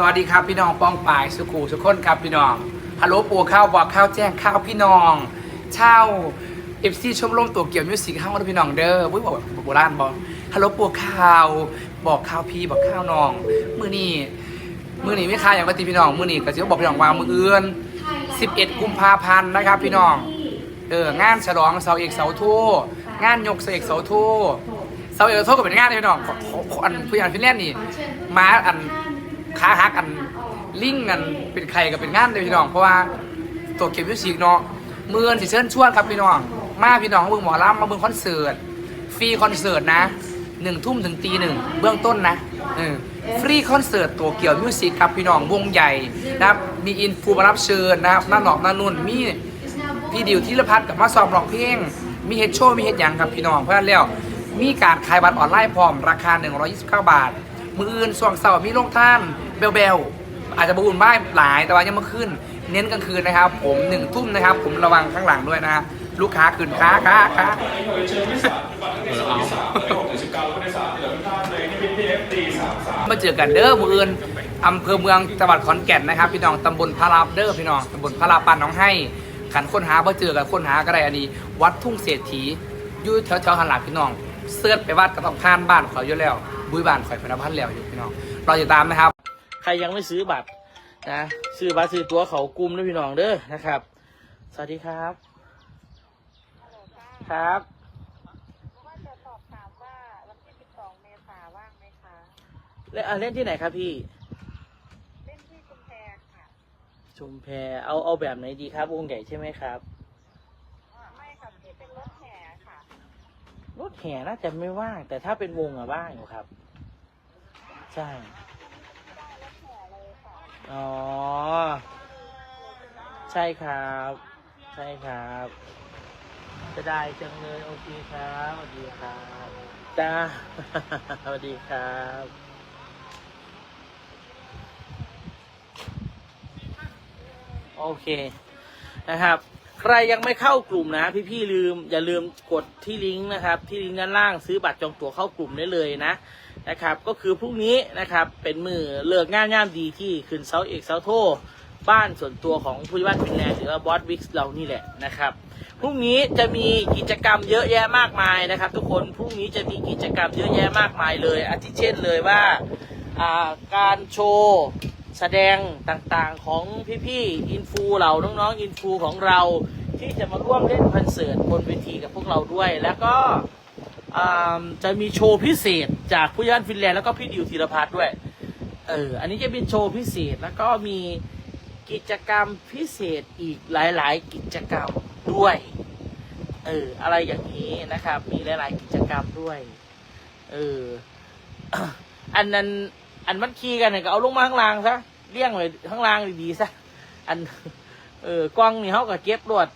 สวัสดีครับพี่น้องป้องปายสุขูสุขคนครับพี่น้องฮัลโหลปูข้าวบอกข้าวแจ้งข้าวพี่น้องเช่าเอฟซีชมรมตัวเกี่ยวมิวสิกข้างวันพี่น้องเด้อวุ้ยบอกโบราณบอกฮัลโหลปูข้าวบอกข้าวพี่บอกข้าวน้องมือนี่มือนี่ไม่ค้าอย่างปฏิพี่น้องมือนี่ก็จะบอกพี่น้องว่ามือเอื่น11 กุมภาพันธ์นะครับ พี่น้องเอองานฉลองเสาเอกเสาโทงานยกเสาเอกเสาโทเสาเอกเสาโทก็เป็นงานพี่น้องของของของอันผู้ใหญ่ฟินแลนด์นี่มาอัน ขาหักอันลิงกัน เป็นใครกับเป็นงานเลยพี่น้อง เพราะว่าตัวเก็บมิวสิกเนาะเมืออนสิเชิญชวนครับพี่น้อง มาพี่น้องมาเบิ่งหมอลำมาเบิ่งคอนเสิร์ต ฟรีคอนเสิร์ตนะหนึ่งทุ่มถึงตีหนึ่งเบื้องต้นนะฟรีคอนเสิร์ตตัวเกี่ยวมิวสิกครับพี่น้องวงใหญ่นะครับมีอินฟูมารับเชิญนะครับน้าหนอกน้านุ่นมีพี่ดิวธีรพัฒน์กับมาซ้อมร้องเพลงมีเฮดโชว์มีเฮดยังครับพี่น้องเพราะฉะนั้นแล้วมีการขายบัตรออนไลน์พร้อมราคา 129 บาท มืออื่นส่วงเสาร์มีลงท่านเบลเบลอาจจะบอุ่นบ้างหลายแต่ว่ายังม่ขึ้น เน้นกลางคืนนะครับ ผมหนึ่งทุ่มนะครับ ผมระวังข้างหลังด้วยนะ ลูกค้าขึ้นค้าค้าค้ามาเจอกันเด้อมืออื่นอำเภอเมืองจังหวัดขอนแก่นนะครับ พี่น้องตำบลพระราบเด้อพี่น้องตำบลพระราปันน้องให้ขันค้นหาเพื่อเจอกันค้นหาก็ได้อันนี้ วัดทุ่งเศรษฐีอยู่แถวแถวๆหันหลังพี่น้อง เสิร์ชไปวัดก็ต้องผ่านบ้านเขาอยู่แล้ว บุ้ยบ้านข่อยพนักพันแล้วอยู่พี่น้องรอติดตามนะครับ ใครยังไม่ซื้อบัตรนะซื้อบัตรซื้อตั๋วเขากลุ่มด้วยพี่น้องเด้อนะครับ สวัสดีครับ ครับว่าจะสอบถามว่าวันที่ 12 เมษาว่างไหมคะ เล่นอะเล่นที่ไหนครับพี่ เล่นที่ชุมแพค่ะ ชุมแพเอาเอาแบบไหนดีครับวงใหญ่ใช่ไหมครับ อ่าไม่ค่ะที่เป็นรถแห่ค่ะ ร ถแห่น่าจะไม่ว่าง แต่ถ้าเป็นวงอะว่างอยู่ครับ ใช่ อ๋อ ใช่ครับ ใช่ครับจะได้จังเลยโอเคครับสวัสดีครับจ้าสวัสดีครับโอเคนะครับ ใครยังไม่เข้ากลุ่มนะ พี่ๆลืม อย่าลืมกดที่ลิงก์นะครับ ที่ลิงก์ด้านล่างซื้อบัตรจองตั๋วเข้ากลุ่มได้เลยนะนะครับ ก็คือพรุ่งนี้นะครับเป็นมือเลิกง่านย่ามดีที่ขึ้นเซาเอกเซาโทบ้านส่วนตัวของผู้ว่าฟินแลนด์หรือว่าบอสวิกเรานี่แหละนะครับพรุ่งนี้จะมีกิจกรรมเยอะแยะมากมายนะครับ ทุกคนพรุ่งนี้จะมีกิจกรรมเยอะแยะมากมายเลยอาทิเช่นเลยว่าการโชว์ แสดงต่างๆของพี่ๆอินฟูเราน้องๆอินฟูของเราที่จะมาร่วมเล่นคอนเสิร์ตบนเวทีกับพวกเราด้วย แล้วก็จะมีโชว์พิเศษจากผู้ย่านฟินแลนด์แล้วก็พี่ดิวธีรพัฒน์ด้วยเอออันนี้จะเป็นโชว์พิเศษแล้วก็มีกิจกรรมพิเศษอีกหลาย ๆ กิจกรรมด้วยเอออะไรอย่างนี้นะครับ มีหลาย ๆ กิจกรรมด้วยเอออันนั้น อันมันขี่กันเนี่ยก็เอาลงมาข้างล่างซะเลี้ยงไว้ข้างล่างดีๆซะอัน เออกล้องนี่เขาก็เก็บรวด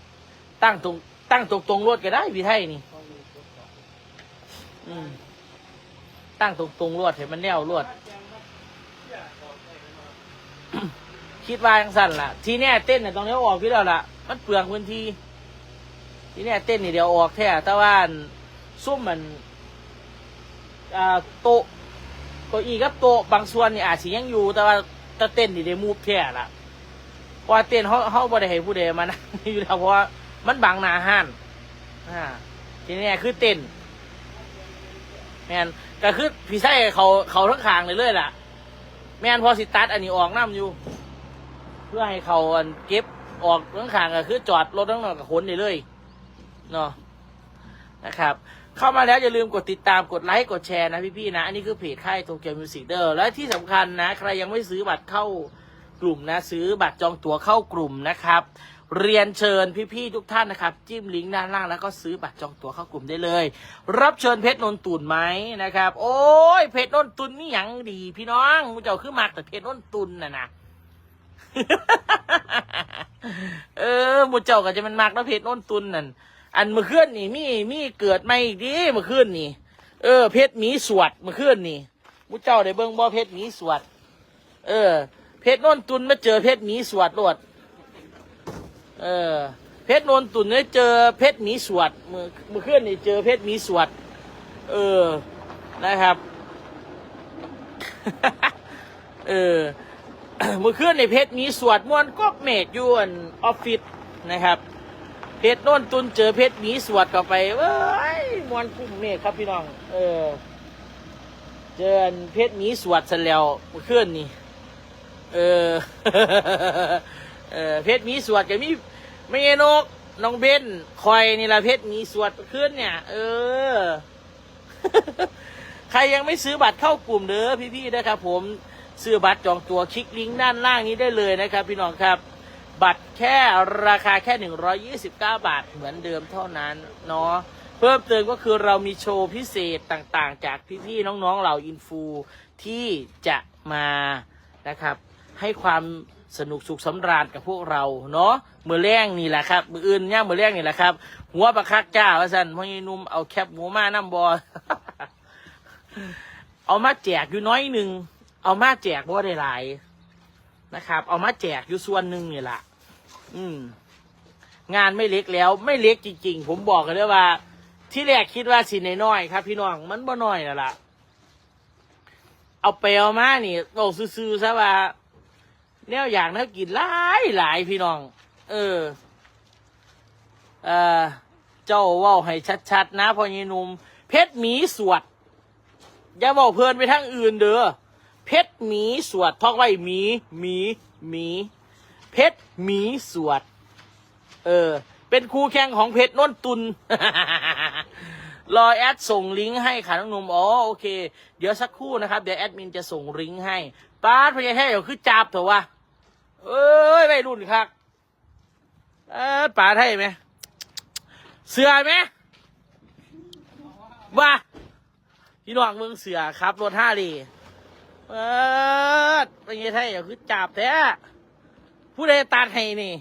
ตั้งตรงตั้งตรงตรงรวดก็ได้พี่ไทยนี่อืมตั้งตรงตรงรวดเห็นมันแนวรวด คิดว่าจังสั่นล่ะ ทีเนี้ยเต้นเนี่ยตรงนี้ออกพี่แล้วล่ะ มันเปลืองพื้นที่ ทีเนี้ยเต้นนี่เดี๋ยวออกแท้แต่ว่าอันซุ่มมันอ่าโต๊ะ เก้าอี้กับโต๊ะบางส่วนนี่อาจสิยังอยู่ แต่ว่าถ้าเต้นนี่ได้มูฟแท้ละเพราะว่าเต้นเขาเขาบ่ได้ให้ผู้ใดมานะอยู่แล้วเพราะว่ามันบังหน้าห้านอ่าทีนี้คือเต้นแม่นก็คือพี่ไส้เขาเขาทั้งคางเลยเลยล่ะ แม่นพอสิตัดอันนี้ออกน้ำอยู่ เพื่อให้เขาอันเก็บออกทั้งขางก็คือจอดรถทั้งหมดกับขนได้เลยเนาะนะครับ เข้ามาแล้วอย่าลืมกดติดตามกดไลค์กดแชร์นะพี่ๆนะ อันนี้คือเพจค่ายโตเกียวมิวสิกเดอร์และที่สำคัญนะ ใครยังไม่ซื้อบัตรเข้ากลุ่มนะ ซื้อบัตรจองตั๋วเข้ากลุ่มนะครับ เรียนเชิญพี่ๆทุกท่านนะครับ จิ้มลิงก์ด้านล่างแล้วก็ซื้อบัตรจองตั๋วเข้ากลุ่มได้เลย รับเชิญเพชรนนตุนไหมนะครับ โอ้ยเพชรนนตุนนี่ยังดี พี่น้องมูเจ้าคือมากแต่เพชรนนตุนน่ะนะเออหมูเจ้าก็จะมันมากแล้วเพชรโน้นตุนนั่น อันเมื่อคืนนี่มีมีเกิดไม่อีกดีเมื่อคืนนี่เออเพชรหมีสวดเมื่อคืนนี่มูเจ้าได้เบิ่งบ่เพชรหมีสวด เออ เพชรโน้นตุนมาเจอเพชรหมีสวดโลดเออ เพชรโน้นตุนเนี่ยเจอเพชรหมีสวดเมื่อเมื่อคืนนี่เจอเพชรหมีสวด เออนะครับ เออเมื่อคืนในเพจมีสวดมวนก็เมกอยวนออฟฟิศนะครับ เพจโน่นตุนเจอเพจหมีสวดเข้าไปเว้ยมวนกุ้มเมฆครับพี่น้อง เออ เจอเพจหมีสวดเสร็จแล้วเมื่อนนี่ เออ เออเพชรหมีสวดกับมีไม่ใช่นกน้องเบนคอยนี่ละเพชรหมีสวดขึ้นเนี่ย เออ ใครยังไม่ซื้อบัตรเข้ากลุ่มเด้อพี่ๆนะครับผมซื้อบัตรจองตัวคลิกลิงก์ด้านล่างนี้ได้เลยนะครับ พี่น้องครับ บัตรแค่ราคาแค่ 129 บาทเหมือนเดิมเท่านั้นเนาะเพิ่มเติมก็คือเรามีโชว์พิเศษต่างๆ จากพี่ๆน้องๆเหล่าอินฟูที่จะมานะครับ ให้ความสนุกสุขสำราญกับพวกเราเนาะมือแรงนี่แหละครับมืออื่นเนี่ยมือแรงนี่แหละครับ หัวประคักจ้าว่าสันพ่อยนุ่มเอาแคบหมูมาน้ำบอเอามาแจกอยู่น้อยหนึ่งเอามาแจกว่าได้หลายนะครับ เอามาแจกอยู่ส่วนหนึ่งนี่แหละ อืม งานไม่เล็กแล้ว ไม่เล็กจริง ๆ ผมบอกกันเลยว่า ที่แรกคิดว่าสินน้อยๆครับ พี่น้องมันบ่น้อยแล้วล่ะ เอาไปเอามานี่โอ้ซื่อๆซะว่าแนวอย่างนั้นกินหลายหลายพี่น้อง เออ เออเจ้าว่าให้ชัดๆ นะพ่อยีนุ่มเพชรหมีสวด อย่าบอกเพลินไปทางอื่นเด้อเพชรหมีสวดทองไว้หมีหมีหมี เพชรหมีสวด เออ เป็นคู่แข่งของเพชรน้นตุน รอแอดส่งลิงก์ให้ค่ะน้องหนุ่มอ๋อโอเค เดี๋ยวสักครู่นะครับ เดี๋ยวแอดมินจะส่งลิงก์ให้ป้าดพยาแท้เดี๋ยวคือจับเถอะวะเอ้ยไม่รุ่นครับเออป้าดให้ไหมเสือไหมว่าพี่น้องเมืองเสือครับรถห้าลีเปิดพยาแท้เดี๋ยวคือจับแท้ ผู้ใดตัดให้นี่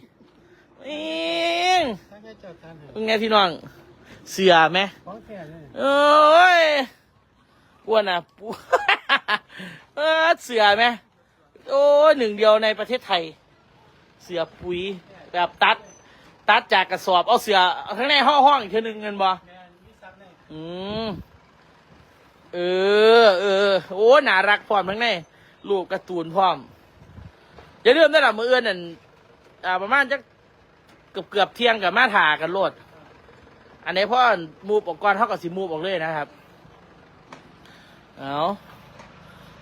อิงถ้าแค่เจอกันเหรอเป็นไงพี่น้อง เสือไหมของแค่เลยเอ้ยอ้วนอะปูเออเสือไหมโอ้ยหนึ่งเดียวในประเทศไทย เสือปุ๋ยแบบตัด ตัดจากกระสอบเอาเสือเอาข้างในห้องห้องอีกทีหนึ่งเงินบ่อืมเออเออโอ้น่ารักพร้อมทั้งในรูปการ์ตูนพร้อม อย่าลืมได้หรอมือเอื้อนนั่นอ่าประมาณจะเกือบเกือบเที่ยงกับมาถากันโลด อันนี้พ่อมูบออกก่อนเท่ากับสิมูบออกเลยนะครับ เอา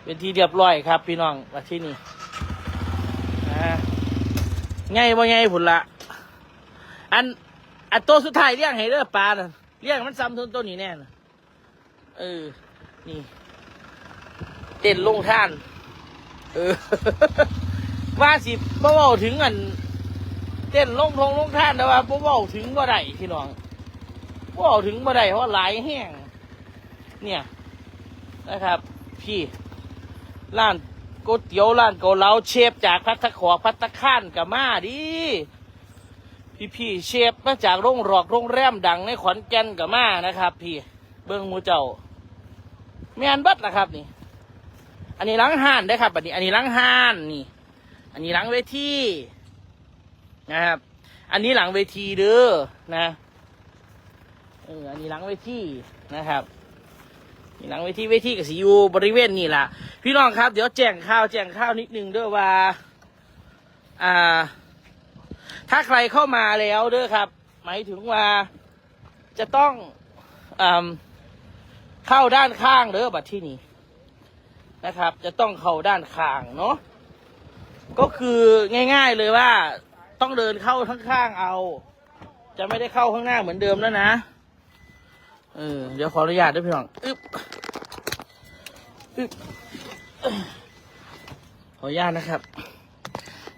เป็นที่เรียบร้อยครับ พี่น้องมาที่นี่อ่าไงบ่ไงผุนละ อันอันตัวสุดท้ายเลี้ยงให้เด้อปลาน่ะเลี้ยงมันซ้ำทุนต้นนี้แน่นะเออ นี่ เต้นลงท่าน เออ ว่าสิบ่เว้าถึงอัน เต้นลงทงลงท่านแต่ว่าบ่เว้าถึงบ่ได้พี่น้องว่าเอาถึงมาได้เพราะหลายแห้งเนี่ยนะครับ พี่ร้านก๋วยเตี๋ยวร้านเกาเหลาเชฟจากพัตตะขอพัตตะข้านกับมาดิพี่พี่เชฟมาจากโรงหลอกโรงแรมดังในขอนแก่นกับมานะครับ พี่เบิ้งมูเจ้าไม่อันบัดละครับนี่ อันนี้ล้างห้านได้ครับอันนี้ อันนี้ล้างห้านนี่ อันนี้หล้างเวทีนะครับ อันนี้หลังเวทีเด้อนะเอออันนี้หลังเวทีนะครับนี่หลังเวทีเวทีกับสีอยู่บริเวณนี่แหละพี่น้องครับ เดี๋ยวแจ้งข่าวแจ้งข่าวนิดนึงเด้อว่า อ่า ถ้าใครเข้ามาแล้วเด้อครับ หมายถึงว่าจะต้องอ่าเข้าด้านข้างเด้อบัดที่นี่นะครับ จะต้องเข้าด้านข้างเนาะ ก็คือง่ายๆเลยว่า ต้องเดินเข้าข้างๆเอา จะไม่ได้เข้าข้างหน้าเหมือนเดิมแล้วนะเออเดี๋ยวขออนุญาตด้วยพี่น้องอึ๊บอึ๊บขออนุญาตนะครับ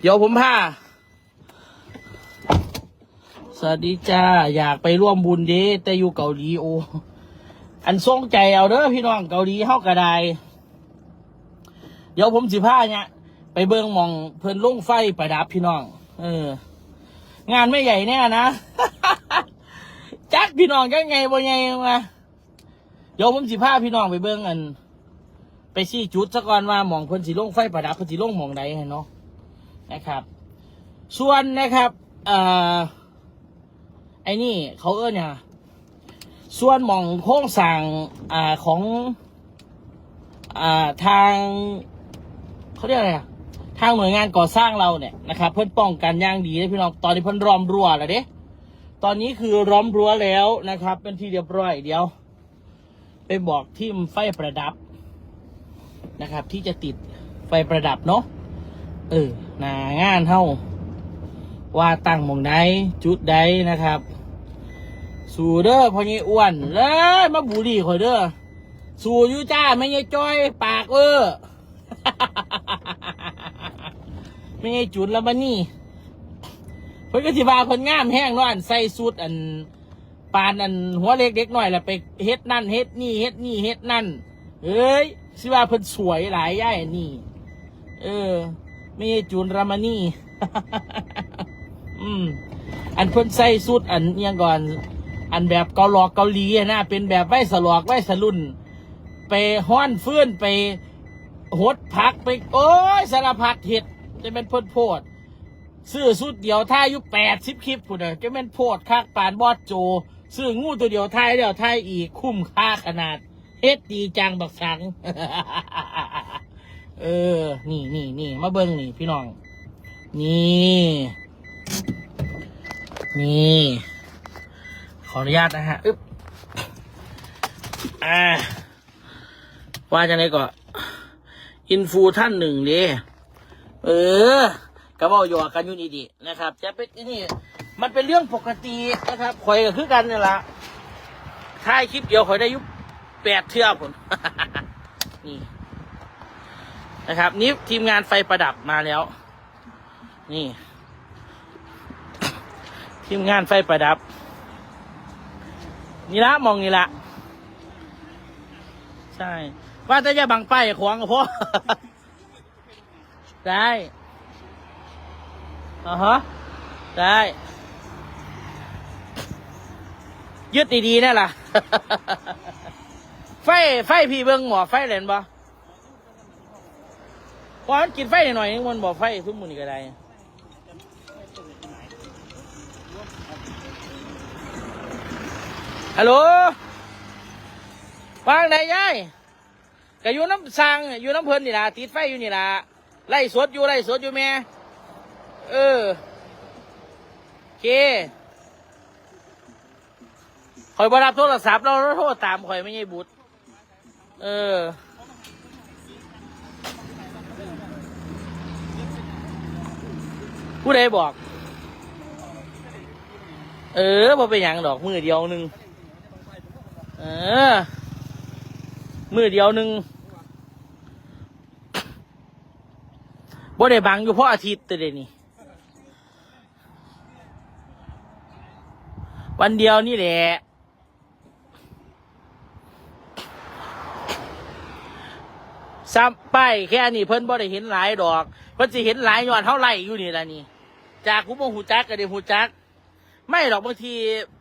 เดี๋ยวผมพาสวัสดีจ้า อยากไปร่วมบุญเด้แต่อยู่เกาหลีโอ อันทรงใจเอาเด้อพี่น้องเกาหลีเฮากระไดเดี๋ยวผมสิพาเนี่ย ไปเบิ่งมองเพิ่นลงไฟประดับพี่น้อง เออ งานไม่ใหญ่แน่นะจักพี่น้องจักไงบ่ไงมาเดี๋ยวผมสิพาพี่น้องไปเบิ่งอัน ไปชี้จุดซะก่อนว่ามองเพิ่นสิลงไฟประดับเพิ่นสิลงมองใดให้เนาะนะครับ ส่วนนะครับเอ่อไอ้นี่ เขาเอิ้นเนี่ยส่วนมองโค้งสั่งอ่าของอ่าทางเขาเรียกอะไรอะ ทางหน่วยงานก่อสร้างเราเนี่ยนะครับเพื่อนป้องกันอย่างดีเลยพี่น้องตอนนี้เพื่อนล้อมรั้วแล้วเด้ตอนนี้คือล้อมรั้วแล้วนะครับ เป็นที่เรียบร้อยเดี๋ยว ไปบอกทีมไฟประดับนะครับ ที่จะติดไฟประดับเนาะเออหนางานเท่า ว่าตั้งมองใดจุดใดนะครับ สู่เด้อพอใหญ่อ้วนเลยมาบูดีข่อยเด้อสู่ยูจ้าไม่ใช่จ้อย ปากเออ ไม่ใช่จุดแล้วบันนี่เพิ่นก็สิว่าเพิ่นงามแห้งเนาะอันใส่สุดอันปานอันหัวเล็กเด็กหน่อยแหล้วไปเฮ็ดนั่นเฮ็ดนี่เฮ็ดนี่เฮ็ดนั่น เอ้ยสิว่าเพิ่นสวยหลายย่ายอันนี่ เออ ไม่ใช่จูนรามานี่ อืม อันเพิ่นใส่สุดอันอิหยังก่อน อันแบบเกาหลอกเกาหลีนะเป็นแบบไว้สลอกไว้สลุนไปห้อนฟื้นไปหดพักไป โอ้ยสารพัดเห็ด จะเป็นเพิ่นโพดซื้อสุดเดียวท่ายอยู่แปดสิบคลิปพุ่นเด้อจะเป็นโพดคักปานบอดโจซื้องูตัวเดียวท่ายเดียวท่ายอีกคุ้มค่าขนาดเฮ็ดดีจังบักสัง เออ นี่นี่นี่มาเบิ้งนี่พี่น้อง นี่ นี่ ขออนุญาตนะฮะอึ๊บอ่าว่าจะไหนก่อนอินฟูท่านหนึ่งเด้ เออกระเป๋าหยอกกันอยู่นี่ดีนะครับ จะเป็นนี่มันเป็นเรื่องปกตินะครับข่อยก็คือกันนี่แหละถ่ายคลิปเดียวข่อยได้ยุบแปดเทือกผลนี่นะครับ นี่ทีมงานไฟประดับมาแล้ว นี่ ทีมงานไฟประดับ นี่ละมองนี่ละใช่ ว่าแต่จะบังไปขวางกับพ่อ ได้อ่าฮะได้ ยึดดีๆนั่ล่ะ ไฟ ไฟพี่เบิ้งหมอไฟเหรนบ่พอมันกินไฟหน่อยๆมันบอกไฟทุกมือนี่ก็ได้ฮัลโหลวางไหนยายก็อยู่น้ำสร้างอยู่น้ำเพลินนี่ล่ะติดไฟอยู่นี่ล่ะ ไล่สดอยู่ไล่สดอยู่แม่ เออโอเคคอยบรับโทรศัพท์เราเราโทรตามคอยไม่ใช่บุตร เออ ผู้ใดบอก เออพอเป็นอย่างดอกมือเดียวหนึ่ง เออ มือเดียวหนึ่ง บ่ได้บังอยู่เพราะอาทิตย์แต่เดยนี่วันเดียวนี่แหละซ้ำป้ายแค่นี้เพิ่นบ่ได้เห็นหลายดอก เพิ่นสิเห็นหลายยอดเท่าไหร่อยู่นี่ละนี่ จากผู้บ่หูจักก็ได้หูจัก ไม่หรอกบางที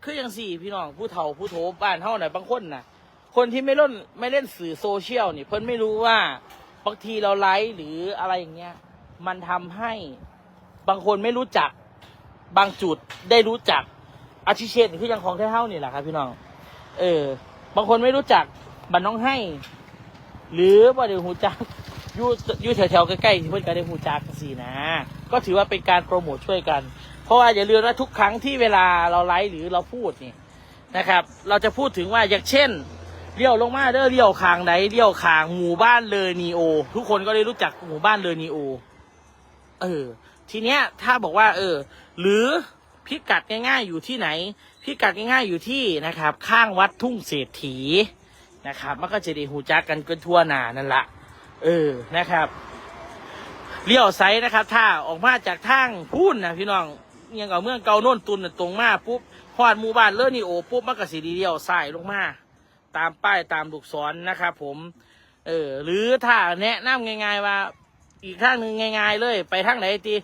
คืออย่างสี่ พี่น้องผู้เฒ่าผู้โถบ้านเท่าไหนบางคนน่ะ คนที่ไม่เล่นไม่เล่นสื่อโซเชียลนี่เพิ่นไม่รู้ว่าบางทีเราไลฟ์หรืออะไรอย่างเงี้ย มันทำให้บางคนไม่รู้จักบางจุดได้รู้จักอาชิเชนคือย่างของเท่าๆนี่แหละครับ พี่น้อง เออ บางคนไม่รู้จักบันน้องให้ หรือว่าเดี๋ยวหูจักยู่ยู่แถวๆใกล้ๆที่เพื่อนก็ได้หูจักสินะ ก็ถือว่าเป็นการโปรโมทช่วยกัน เพราะว่าอย่าลืมว่าทุกครั้งที่เวลาเราไลฟ์หรือเราพูดนี่นะครับ เราจะพูดถึงว่าอย่างเช่นเลี้ยวลงมาเด้อเลี้ยวคางไหนเลี้ยวคางหมู่บ้านเลอนีโอ ทุกคนก็ได้รู้จักหมู่บ้านเลอนีโอ เออ ทีเนี้ยถ้าบอกว่า เออ หรือพิกัดง่ายๆอยู่ที่ไหน พิกัดง่ายๆอยู่ที่นะครับ ข้างวัดทุ่งเศรษฐีนะครับ มันก็จะได้หูจักกันกันทั่วหนานั่นละเออนะครับเลี้ยวไซนะครับ ถ้าออกมาจากทางพูนนะพี่น้องยังเอาเมืองเกาโน่นตุนน่ะตรงมาปุ๊บฮอดหมู่บ้านเลอนี่โอปุ๊บมันก็สีเลี้ยวซ้ายลงมา ตามป้ายตามลูกศรนะครับผม เออ หรือถ้าแนะนำง่าย ๆว่า อีกทางหนึ่งง่ายๆเลย ไปทางไหนตี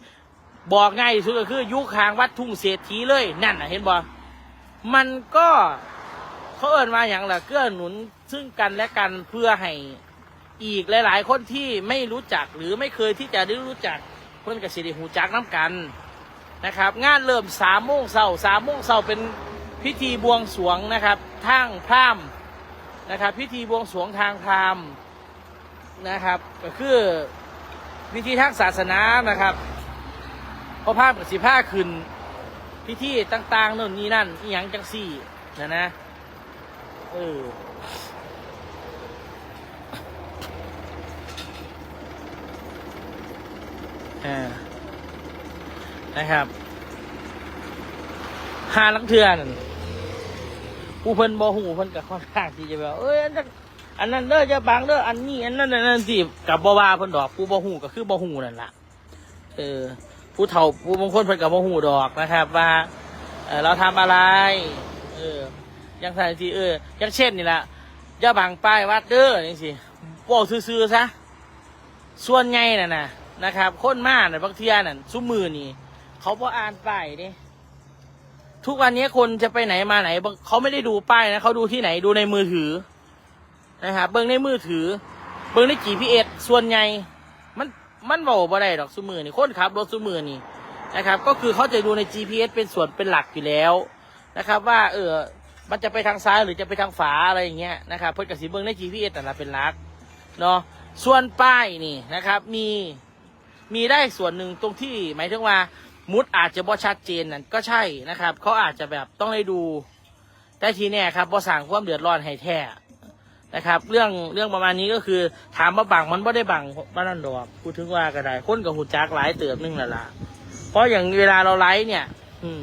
บอกง่ายที่สุดก็คือ ยุคางวัดทุ่งเศรษฐีเลยนั่นนะเห็นบ่มันก็เขาเอินมาอย่างละเกื้อหนุนซึ่งกันและกันเพื่อให้อีกหลาย ๆ คนที่ไม่รู้จักหรือไม่เคยที่จะได้รู้จักเพื่อนกับสิริหูจักน้ำกันนะครับ งานเริ่มสามโมงเสาร์สามโมงเสาร์เป็นพิธีบวงสรวงนะครับทางพราหมณ์นะครับ พิธีบวงสรวงทางพราหมณ์นะครับ ก็คือ วิธีทางศาสนานะครับพอภาพกับสิผ้าขึ้นพิธีต่างๆโน่นนี่นั่นอีหยังจังสี่นะนะเออนะครับหาลังเทือนนผู้เพิ่นบ่หูเพิ่นกับค่อนข้างที่จะแบบเอ้ย อันนั้นเด้อจะบังเด้ออันนี้ อันนั้นอันนั้นสิกับบ่ว่าเพิ่นดอกผู้บ่หูก็คือบ่หูนั่นล่ะเออผู้เฒ่าผู้บางคนเพิ่นกับบ่หูดอกนะครับ ว่าเออเราทำอะไร เอออยังไงที่เอออยังเช่นนี่แหละอย่าบังป้ายวัดเด้อนี่สิบอกซื่อๆซะส่วนใหญ่น่ะนะนะครับคนมาน่ะบางเทียน่ะซุ้มมือนี่เขาบ่อ่านป้ายเด้ทุกวันนี้คนจะไปไหนมาไหนเขาไม่ได้ดูป้ายนะเขาดูที่ไหนดูในมือถือ นะครับเบิ่งในมือถือ เบิ่งใน GPS ส่วนใหญ่มันมันบอกบ่ได้ดอกซุมือนี่คนขับรถซุมือนี่นะครับก็คือเขาจะดูใน GPS เป็นส่วนเป็นหลักอยู่แล้วนะครับ ว่าเออมันจะไปทางซ้ายหรือจะไปทางฝาอะไรอย่างเงี้ยนะครับเพิ่นกับสีเบิ้งใน GPS แต่ละเป็นหลักเนาะส่วนป้ายนี่นะครับมีมีได้ส่วนหนึ่งตรงที่หมายถึงว่ามุดอาจจะบ่ชัดเจนนั่นก็ใช่นะครับ เขาอาจจะแบบต้องได้ดู แต่ทีเนี้ยครับบ่สั่งความเดือดร้อนให้แท้ นะครับ เรื่องเรื่องประมาณนี้ก็คือ ถามว่าบังมันไม่ได้บังบ้านนั่นดอกพูดถึงว่าก็ได้คนกับหูจักหลายเติบนึงและละเพราะอย่างเวลาเราไลฟ์เนี่ย อืม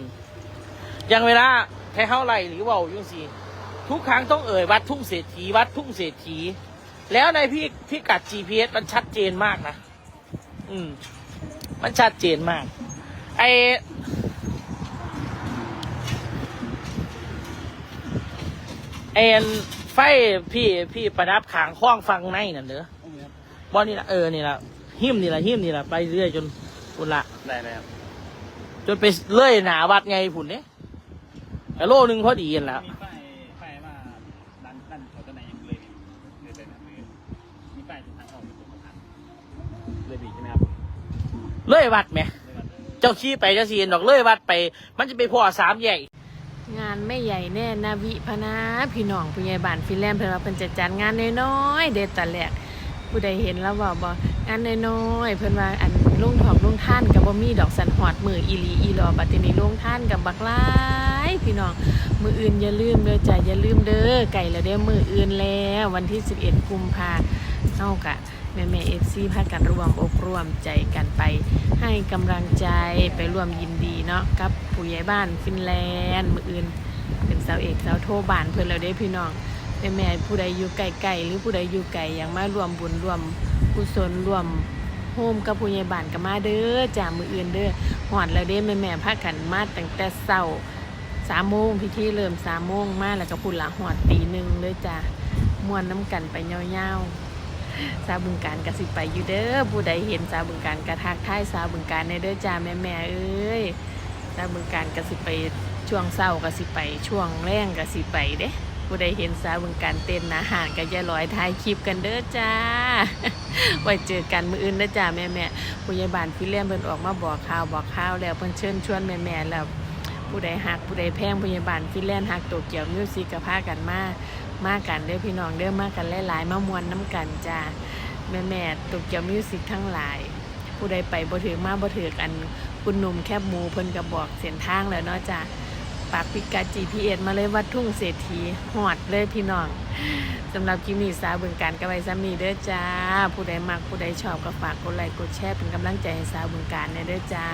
อย่างเวลาแค่เข้าไลฟ์หรือว่ายุ่งสิทุกครั้งต้องเอ่ยวัดทุ่งเศรษฐีวัดทุ่งเศรษฐี แล้วในพี่พี่กัด GPS มันชัดเจนมากนะอืม มันชัดเจนมาก ไอเอ็น ไฟพี่พี่ประดับขางคล้องฟังในนั่นเด้อบอนี่ละเออนี่ละหิมนี่ละหิมนี่ละไปเรื่อยจนพุ่นละได้เลยครับจนไปเลื่อยหนาวัดไงผุนเนี่ยโลหนึ่งพอดีกันแล้วมีป้ายป้ายว่าร้านร้านแถวต้นไหนยังเลยเลยเลยนะหรือมีป้ายทางออกเป็นตัวประธานเลยบีใช่ไหมครับเลื่อยวัดไหมเลยว่าเจ้าขี้ไปจะสีนดอกเลื่อยวัดไป มันจะไปพ่อสามใหญ่งานไม่ใหญ่แน่นาวิพนาพี่น้องผู้ใหญ่บ้านฟินแลนด์เพิ่นว่าเพิ่นจะจัดงานน้อยๆเด็ดแต่แรกผู้ใดเห็นแล้วบอกบ่งานน้อยๆเพิ่นว่าอันลุงถอกลุงท่านกับบ่มีดอกสันหอดมืออีหลีอีหลอบัดทีนี้ลุงท่านกับบักลายพี่น้องมืออื่นอย่าลืมเด้อจ้ะอย่าลืมเด้อไก่แล้วเด้อมืออื่นแล้ว วันที่ 11กุมภาเฮากะ แม่แม่เอฟซีพากันรวมอกรวมใจกันไป ให้กำลังใจไปร่วมยินดีเนาะกับผู้ใหญ่บ้านฟินแลนด์มืออื่น เป็นสาวเอกสาวโทบานเพื่อนเราได้พี่น้องแม่แม่ผู้ใดอยู่ไกลๆหรือผู้ใดอยู่ไกลอย่ากมารวมบุญรวมกุศลรวมโฮมกับผู้ใหญ่บ้านก็มาเด้อจ้ามืออื่นเด้อหอดแล้วเด้แม่แม่พากันมาตั้งแต่เช้าสามโมงพิธีเริ่มสามโมงมาแล้วก็พุ่นละหอดตีหนึ่งเลยจ้ามวนน้ำกันไปยาๆ สาบึงการกระสิไปอยู่เด้อผู้ใดเห็นสาบึงการกระทักท้ายสาบึงการในเด้อจ้าแม่แม่เอ้ยสาบึงการกระสิไปช่วงเศร้าก็สิไปช่วงแรงก็สิไปเด้ผู้ใดเห็นสาบึงการเต้นอาหารก็อย่าลอยถ่ายคลิปกันเด้อจ้าไว้เจอกันมืออื่นเด้อจ้าแม่แม่ผู้ใหญ่บ้านพี่เลี้ยมเพิ่นออกมาบอกข่าวบอกข่าวแล้วเพิ่นเชิญชวนแม่แม่แล้วผู้ใดหักผู้ใดแพงผู้ใหญ่บ้านพี่เลี้ยนหักโตเกียวมิวสิกก็พากันมา มากันเด้อพี่น้องเด้อมากกันหลายๆมามวนน้ำกันจ้าแม่แม่ๆโตเกียวมิวสิกทั้งหลาย ผู้ใดไปบ่ถือมาบ่ถือกันคุณหนุ่มแคบหมูเพิ่นก็บอกเส้นทางแล้วเนาะจ้าปากพิกัด GPS มาเลยวัดทุ่งเศรษฐีหอดเลยพี่น้องสำหรับคลิปนี้สาวบึงการกับไว้ซ้ำนี้เด้อจ้า ผู้ใดมักผู้ใดชอบก็ฝากกดไลค์กดแชร์เป็นกำลังใจให้สาวบึงการเนี่ยเด้อจ้า